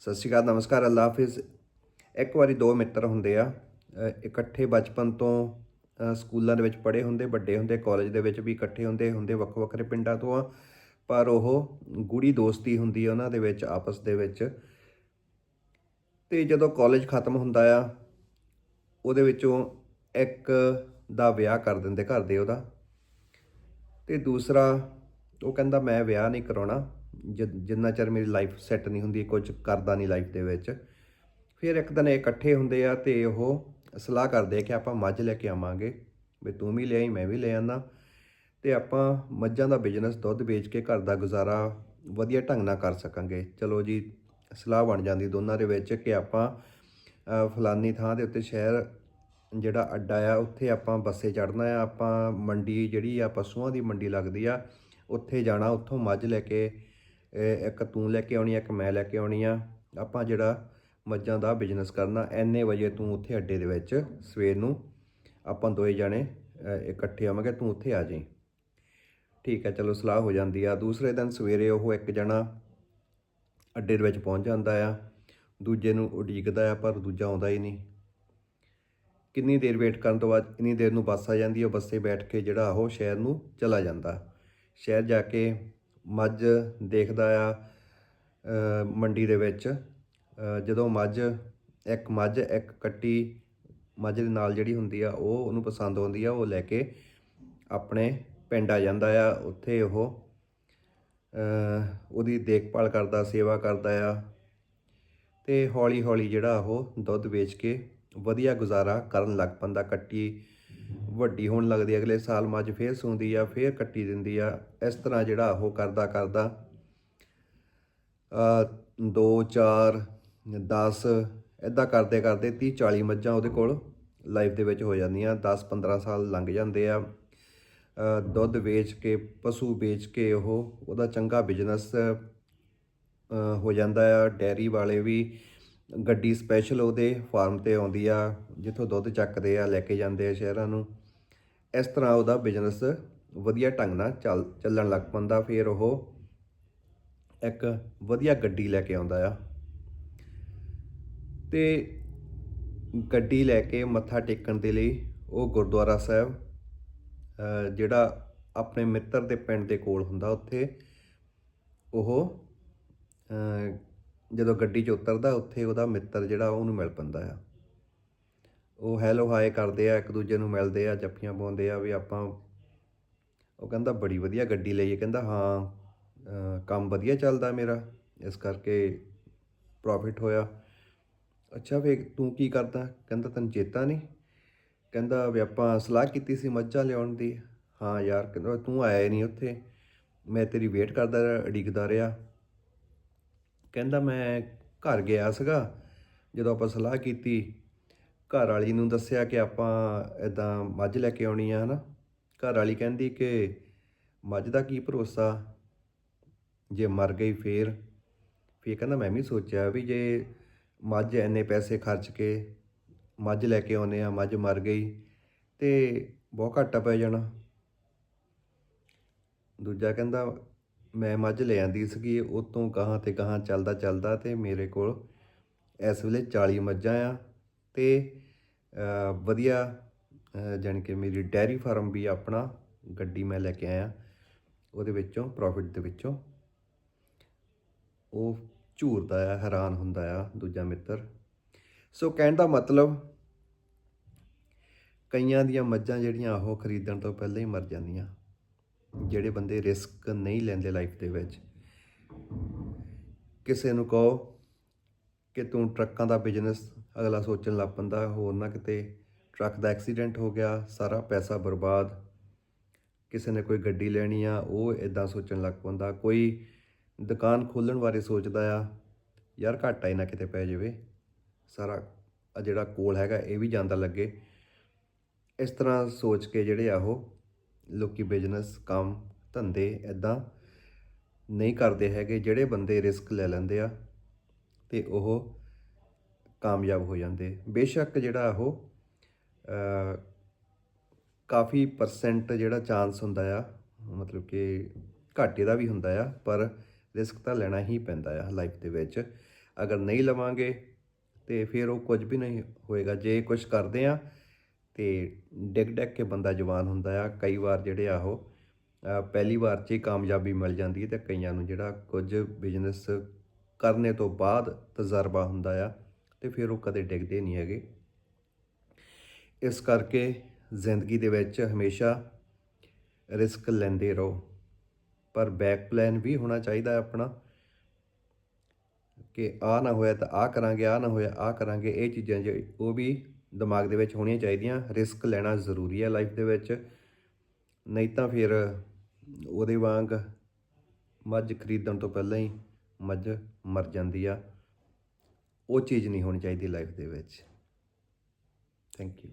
ਸਤਿ ਸ਼੍ਰੀ ਅਕਾਲ, ਨਮਸਕਾਰ, ਅੱਲਾ ਹਾਫਿਜ਼। ਇੱਕ ਵਾਰੀ ਦੋ ਮਿੱਤਰ ਹੁੰਦੇ ਆ ਇਕੱਠੇ ਬਚਪਨ ਤੋਂ ਸਕੂਲਾਂ ਦੇ ਵਿੱਚ ਪੜ੍ਹੇ ਹੁੰਦੇ, ਵੱਡੇ ਹੁੰਦੇ, ਕਾਲਜ ਦੇ ਵਿੱਚ ਵੀ ਇਕੱਠੇ ਹੁੰਦੇ ਹੁੰਦੇ ਵੱਖ ਵੱਖਰੇ ਪਿੰਡਾਂ ਤੋਂ ਆ। ਪਰ ਉਹ ਗੂੜੀ ਦੋਸਤੀ ਹੁੰਦੀ ਆ ਉਹਨਾਂ ਦੇ ਵਿੱਚ, ਆਪਸ ਦੇ ਵਿੱਚ। ਤੇ ਜਦੋਂ ਕਾਲਜ ਖਤਮ ਹੁੰਦਾ ਆ, ਉਹਦੇ ਵਿੱਚੋਂ ਇੱਕ ਦਾ ਵਿਆਹ ਕਰ ਦਿੰਦੇ ਘਰ ਦੇ ਉਹਦਾ। ਤੇ ਦੂਸਰਾ, ਉਹ ਕਹਿੰਦਾ, ਮੈਂ ਵਿਆਹ ਨਹੀਂ ਕਰਾਉਣਾ। ਜਿੰਨਾ ਚਿਰ ਮੇਰੀ ਲਾਈਫ ਸੈੱਟ ਨਹੀਂ ਹੁੰਦੀ ਕੁਝ ਕਰਦਾ ਨਹੀਂ ਲਾਈਫ ਦੇ ਵਿੱਚ। ਫਿਰ ਇੱਕ ਦਿਨ ਇਹ ਇਕੱਠੇ ਹੁੰਦੇ ਆ ਤੇ ਉਹ ਸਲਾਹ ਕਰਦੇ ਆ ਕਿ ਆਪਾਂ ਮੱਝ ਲੈ ਕੇ ਆਵਾਂਗੇ। ਵੀ ਤੂੰ ਵੀ ਲੈ ਆਈ ਮੈਂ ਵੀ ਲੈ ਆਂਦਾ ਤੇ ਆਪਾਂ ਮੱਝਾਂ ਦਾ ਬਿਜ਼ਨਸ ਦੁੱਧ ਵੇਚ ਕੇ ਘਰ ਦਾ ਗੁਜ਼ਾਰਾ ਵਧੀਆ ਢੰਗ ਨਾਲ ਕਰ ਸਕਾਂਗੇ। ਚਲੋ ਜੀ, ਸਲਾਹ ਬਣ ਜਾਂਦੀ ਦੋਨਾਂ ਦੇ ਵਿੱਚ ਕਿ ਆਪਾਂ ਫਲਾਨੀ ਥਾਂ ਦੇ ਉੱਤੇ ਸ਼ਹਿਰ ਜਿਹੜਾ ਅੱਡਾ ਆ, ਉੱਥੇ ਆਪਾਂ ਬੱਸੇ ਚੜਨਾ ਆ। ਆਪਾਂ ਮੰਡੀ ਜਿਹੜੀ ਆ, ਪਸ਼ੂਆਂ ਦੀ ਮੰਡੀ ਲੱਗਦੀ ਆ, ਉੱਥੇ ਜਾਣਾ, ਉੱਥੋਂ ਮੱਝ ਲੈ ਕੇ ਇੱਕ ਤੂੰ ਲੈ ਕੇ ਆਉਣੀ ਆ, ਇੱਕ ਮੈਂ ਲੈ ਕੇ ਆਉਣੀ ਆ। ਆਪਾਂ ਜਿਹੜਾ ਮੱਝਾਂ ਦਾ ਬਿਜ਼ਨਸ ਕਰਨਾ, ਐਨੇ ਵਜੇ ਤੂੰ ਉੱਥੇ ਅੱਡੇ ਦੇ ਵਿੱਚ, ਸਵੇਰ ਨੂੰ। ਆਪਾਂ ਦੋਏ ਜਾਣੇ ਇਕੱਠੇ ਆਵਾਂਗੇ, ਤੂੰ ਉੱਥੇ ਆ ਜਾਈਂ। ਠੀਕ ਹੈ ਚਲੋ, ਸਲਾਹ ਹੋ ਜਾਂਦੀ ਆ। ਦੂਸਰੇ ਦਿਨ ਸਵੇਰੇ ਉਹ ਇੱਕ ਜਣਾ ਅੱਡੇ ਦੇ ਵਿੱਚ ਪਹੁੰਚ ਜਾਂਦਾ ਆ। ਦੂਜੇ ਨੂੰ ਉਡੀਕਦਾ ਆ, ਪਰ ਦੂਜਾ ਆਉਂਦਾ ਹੀ ਨਹੀਂ। ਕਿੰਨੀ ਦੇਰ ਵੇਟ ਕਰਨ ਤੋਂ ਬਾਅਦ, ਇੰਨੀ ਦੇਰ ਨੂੰ ਬੱਸ ਆ ਜਾਂਦੀ ਹੈ ਉਹ ਬੱਸੇ ਬੈਠ ਕੇ ਜਿਹੜਾ ਉਹ ਸ਼ਹਿਰ ਨੂੰ ਚਲਾ ਜਾਂਦਾ। ਸ਼ਹਿਰ ਜਾ ਕੇ ਮੱਝ ਦੇਖਦਾ ਆ ਮੰਡੀ ਦੇ ਵਿੱਚ। ਜਦੋਂ ਮੱਝ, ਇੱਕ ਮੱਝ, ਇੱਕ ਕੱਟੀ ਮੱਝ ਦੇ ਨਾਲ ਜਿਹੜੀ ਹੁੰਦੀ ਆ, ਉਹ ਉਹਨੂੰ ਪਸੰਦ ਆਉਂਦੀ ਆ, ਉਹ ਲੈ ਕੇ ਆਪਣੇ ਪਿੰਡ ਆ ਜਾਂਦਾ ਆ। ਉੱਥੇ ਉਹ ਉਹਦੀ ਦੇਖਭਾਲ ਕਰਦਾ, ਸੇਵਾ ਕਰਦਾ ਆ ਤੇ ਹੌਲੀ ਹੌਲੀ ਜਿਹੜਾ ਉਹ ਦੁੱਧ ਵੇਚ ਕੇ ਵਧੀਆ ਗੁਜ਼ਾਰਾ ਕਰਨ ਲੱਗ ਪੈਂਦਾ। ਕੱਟੀ ਵੱਡੀ ਹੋਣ ਲੱਗਦੀ ਅਗਲੇ ਸਾਲ ਮੱਝ ਫੇਰ ਸੂੰਦੀ ਆ, ਫੇਰ ਕੱਟੀ ਦਿੰਦੀ ਆ, ਇਸ ਤਰ੍ਹਾਂ ਜਿਹੜਾ ਉਹ ਕਰਦਾ ਕਰਦਾ। ਅ 2 4 10 ਇਦਾਂ ਕਰਦੇ ਕਰਦੇ 30 40 ਮੱਝਾਂ ਉਹਦੇ ਕੋਲ ਲਾਈਫ ਦੇ ਵਿੱਚ ਹੋ ਜਾਂਦੀਆਂ 10 15 ਸਾਲ ਲੰਘ ਜਾਂਦੇ ਆ। ਦੁੱਧ ਵੇਚ ਕੇ, ਪਸ਼ੂ ਵੇਚ ਕੇ ਉਹ ਉਹਦਾ ਚੰਗਾ ਬਿਜ਼ਨਸ ਹੋ ਜਾਂਦਾ ਆ। ਡੈਰੀ ਵਾਲੇ ਵੀ ਗੱਡੀ ਸਪੈਸ਼ਲ ਉਹਦੇ ਫਾਰਮ ਤੇ ਆਉਂਦੀ ਆ, ਜਿੱਥੋਂ ਦੁੱਧ ਚੱਕਦੇ ਆ, ਲੈ ਕੇ ਜਾਂਦੇ ਆ ਸ਼ਹਿਰਾਂ ਨੂੰ। ਇਸ ਤਰ੍ਹਾਂ ਉਹਦਾ ਬਿਜ਼ਨਸ ਵਧੀਆ ਢੰਗ ਨਾਲ ਚੱਲ, ਚੱਲਣ ਲੱਗ ਪੈਂਦਾ। ਫਿਰ ਉਹ ਇੱਕ ਵਧੀਆ ਗੱਡੀ ਲੈ ਕੇ ਆਉਂਦਾ ਆ। ਤੇ ਗੱਡੀ ਲੈ ਕੇ ਮੱਥਾ ਟੇਕਣ ਦੇ ਲਈ ਉਹ ਗੁਰਦੁਆਰਾ ਸਾਹਿਬ ਜਿਹੜਾ ਆਪਣੇ ਮਿੱਤਰ ਦੇ ਪਿੰਡ ਦੇ ਕੋਲ ਹੁੰਦਾ ਉੱਥੇ, ਉਹ ਜਦੋਂ ਗੱਡੀ 'ਚ ਉਤਰਦਾ, ਉੱਥੇ ਉਹਦਾ ਮਿੱਤਰ ਜਿਹੜਾ ਉਹਨੂੰ ਮਿਲ ਪੈਂਦਾ ਆ। ਉਹ ਹੈਲੋ ਹਾਏ ਕਰਦੇ ਆ ਇੱਕ ਦੂਜੇ ਨੂੰ ਮਿਲਦੇ ਆ ਜੱਫੀਆਂ ਪਾਉਂਦੇ ਆ ਵੀ ਆਪਾਂ ਉਹ ਕਹਿੰਦਾ ਬੜੀ ਵਧੀਆ ਗੱਡੀ ਲਈ ਹੈ। ਕਹਿੰਦਾ ਹਾਂ ਕੰਮ ਵਧੀਆ ਚੱਲਦਾ ਮੇਰਾ ਇਸ ਕਰਕੇ ਪ੍ਰੋਫਿਟ ਹੋਇਆ। ਅੱਛਾ ਵੇ ਤੂੰ ਕੀ ਕਰਦਾ? ਕਹਿੰਦਾ ਤੈਨੂੰ ਚੇਤਾ ਨਹੀਂ? ਕਹਿੰਦਾ ਵੀ ਆਪਾਂ ਸਲਾਹ ਕੀਤੀ ਸੀ ਮੱਝਾਂ ਲਿਆਉਣ ਦੀ। ਹਾਂ ਯਾਰ ਕਹਿੰਦਾ ਤੂੰ ਆਇਆ ਨਹੀਂ ਉੱਥੇ। ਮੈਂ ਤੇਰੀ ਵੇਟ ਕਰਦਾ ਰਿਹਾ, ਉਡੀਕਦਾ ਰਿਹਾ। ਕਹਿੰਦਾ ਮੈਂ ਘਰ ਗਿਆ ਸੀਗਾ ਜਦੋਂ ਆਪਾਂ ਸਲਾਹ ਕੀਤੀ ਘਰ ਵਾਲੀ ਨੂੰ ਦੱਸਿਆ ਕਿ ਆਪਾਂ ਇਦਾਂ ਮੱਝ ਲੈ ਕੇ ਆਉਣੀ ਆ, ਹਨਾ? ਘਰ ਵਾਲੀ ਕਹਿੰਦੀ ਕਿ ਮੱਝ ਦਾ ਕੀ ਭਰੋਸਾ? ਜੇ ਮਰ ਗਈ ਫੇਰ? ਫੇਰ ਕਹਿੰਦਾ, ਮੈਂ ਵੀ ਸੋਚਿਆ ਵੀ ਜੇ ਮੱਝ ਇੰਨੇ ਪੈਸੇ ਖਰਚ ਕੇ ਮੱਝ ਲੈ ਕੇ ਆਉਨੇ ਆ, ਮੱਝ ਮਰ ਗਈ ਤੇ ਬਹੁਤ ਘਾਟਾ ਪੈ ਜਾਣਾ। ਦੂਜਾ ਕਹਿੰਦਾ, ਮੈਂ ਮੱਝ ਲੈ ਆਂਦੀ ਸੀਗੀ, ਉਹ ਤੋਂ ਗਾਹਾਂ ਤੇ ਗਾਹਾਂ ਚੱਲਦਾ ਚੱਲਦਾ ਤੇ ਮੇਰੇ ਕੋਲ ਇਸ ਵੇਲੇ 40 ਮੱਝਾਂ ਆ। ਤੇ ਵਧੀਆ ਜਾਣੀ ਕਿ ਮੇਰੀ ਡੈਰੀ ਫਾਰਮ ਵੀ ਆਪਣਾ ਗੱਡੀ ਮੈਂ ਲੈ ਕੇ ਆਇਆ। ਉਹਦੇ ਵਿੱਚੋਂ ਪ੍ਰੋਫਿਟ ਦੇ ਵਿੱਚੋਂ। ਉਹ ਝੂਰਦਾ ਆ, ਹੈਰਾਨ ਹੁੰਦਾ ਆ, ਦੂਜਾ ਮਿੱਤਰ। ਸੋ ਕਹਿਣ ਦਾ ਮਤਲਬ, ਕਈਆਂ ਦੀਆਂ ਮੱਝਾਂ ਜਿਹੜੀਆਂ ਉਹ ਖਰੀਦਣ ਤੋਂ ਪਹਿਲਾਂ ਹੀ ਮਰ ਜਾਂਦੀਆਂ। ਜਿਹੜੇ ਬੰਦੇ ਰਿਸਕ ਨਹੀਂ ਲੈਂਦੇ ਲਾਈਫ ਦੇ ਵਿੱਚ। ਕਿਸੇ ਨੂੰ ਕਹੋ ਕਿ ਤੂੰ ਟਰੱਕਾਂ ਦਾ ਬਿਜ਼ਨਸ ਅਗਲਾ ਸੋਚਣ ਲੱਗ ਪੈਂਦਾ, ਹੋਰ ਨਾ ਕਿਤੇ ਟਰੱਕ ਦਾ ਐਕਸੀਡੈਂਟ ਹੋ ਗਿਆ, ਸਾਰਾ ਪੈਸਾ ਬਰਬਾਦ, ਕਿਸੇ ਨੇ ਕੋਈ ਗੱਡੀ ਲੈਣੀ ਆ, ਉਹ ਇਦਾਂ ਸੋਚਣ ਲੱਗ ਪੈਂਦਾ। ਕੋਈ ਦੁਕਾਨ ਖੋਲਣ ਬਾਰੇ ਸੋਚਦਾ ਆ, ਯਾਰ ਘਾਟਾ ਹੀ ਨਾ ਕਿਤੇ ਪੈ ਜਾਵੇ। ਸਾਰਾ ਆ ਜਿਹੜਾ ਕੋਲ ਹੈਗਾ, ਇਹ ਵੀ ਜਾਂਦਾ ਲੱਗੇ। ਇਸ ਤਰ੍ਹਾਂ ਸੋਚ ਕੇ ਜਿਹੜੇ ਆ ਉਹ ਲੋਕੀ ਬਿਜ਼ਨਸ, ਕੰਮ, ਧੰਦੇ ਇਦਾਂ ਨਹੀਂ ਕਰਦੇ ਹੈਗੇ, ਜਿਹੜੇ ਬੰਦੇ ਰਿਸਕ ਲੈ ਲੈਂਦੇ ਆ। ਤੇ ਉਹ ਕਾਮਯਾਬ ਹੋ ਜਾਂਦੇ। ਬੇਸ਼ੱਕ ਜਿਹੜਾ ਉਹ ਕਾਫੀ ਪਰਸੈਂਟ ਜਿਹੜਾ ਚਾਂਸ ਹੁੰਦਾ ਆ, ਮਤਲਬ ਕਿ ਘਾਟੇ ਦਾ ਵੀ ਹੁੰਦਾ ਆ, ਪਰ ਰਿਸਕ ਤਾਂ ਲੈਣਾ ਹੀ ਪੈਂਦਾ ਆ ਲਾਈਫ ਦੇ ਵਿੱਚ। ਅਗਰ ਨਹੀਂ ਲਵਾਂਗੇ ਤੇ ਫਿਰ ਉਹ ਕੁਝ ਵੀ ਨਹੀਂ ਹੋਏਗਾ। ਜੇ ਕੁਝ ਕਰਦੇ ਆ ਤੇ ਡਿੱਗ ਡਿੱਗ ਕੇ ਬੰਦਾ ਜਵਾਨ ਹੁੰਦਾ ਆ। ਕਈ ਵਾਰ ਜਿਹੜੇ ਆ ਉਹ ਪਹਿਲੀ ਵਾਰ 'ਚ ਹੀ ਕਾਮਯਾਬੀ ਮਿਲ ਜਾਂਦੀ ਹੈ ਤੇ ਕਈਆਂ ਨੂੰ ਜਿਹੜਾ ਕੁਝ ਬਿਜ਼ਨਸ ਕਰਨੇ ਤੋਂ ਬਾਅਦ ਤਜਰਬਾ ਹੁੰਦਾ ਆ ਤੇ ਫਿਰ ਉਹ ਕਦੇ ਡਿੱਗਦੇ ਨਹੀਂ ਹੈਗੇ। ਇਸ ਕਰਕੇ ਜ਼ਿੰਦਗੀ ਦੇ ਵਿੱਚ ਹਮੇਸ਼ਾ ਰਿਸਕ ਲੈਂਦੇ ਰਹੋ। ਪਰ ਬੈਕ ਪਲਾਨ ਵੀ ਹੋਣਾ ਚਾਹੀਦਾ ਆਪਣਾ ਕਿ ਆ ਨਾ ਹੋਇਆ ਤਾਂ ਆ ਕਰਾਂਗੇ ਆ ਨਾ ਹੋਇਆ ਆ ਕਰਾਂਗੇ। ਇਹ ਚੀਜ਼ਾਂ ਜੇ ਉਹ ਵੀ ਦਿਮਾਗ ਦੇ ਵਿੱਚ ਹੋਣੀਆਂ ਚਾਹੀਦੀਆਂ। ਰਿਸਕ ਲੈਣਾ ਜ਼ਰੂਰੀ ਹੈ ਲਾਈਫ ਦੇ ਵਿੱਚ। ਨਹੀਂ ਤਾਂ ਫਿਰ ਉਹਦੇ ਵਾਂਗ ਮੱਝ ਖਰੀਦਣ ਤੋਂ ਪਹਿਲਾਂ ਹੀ ਮੱਝ ਮਰ ਜਾਂਦੀ ਆ ਉਹ ਚੀਜ਼ ਨਹੀਂ ਹੋਣੀ ਚਾਹੀਦੀ ਲਾਈਫ ਦੇ ਵਿੱਚ। Thank you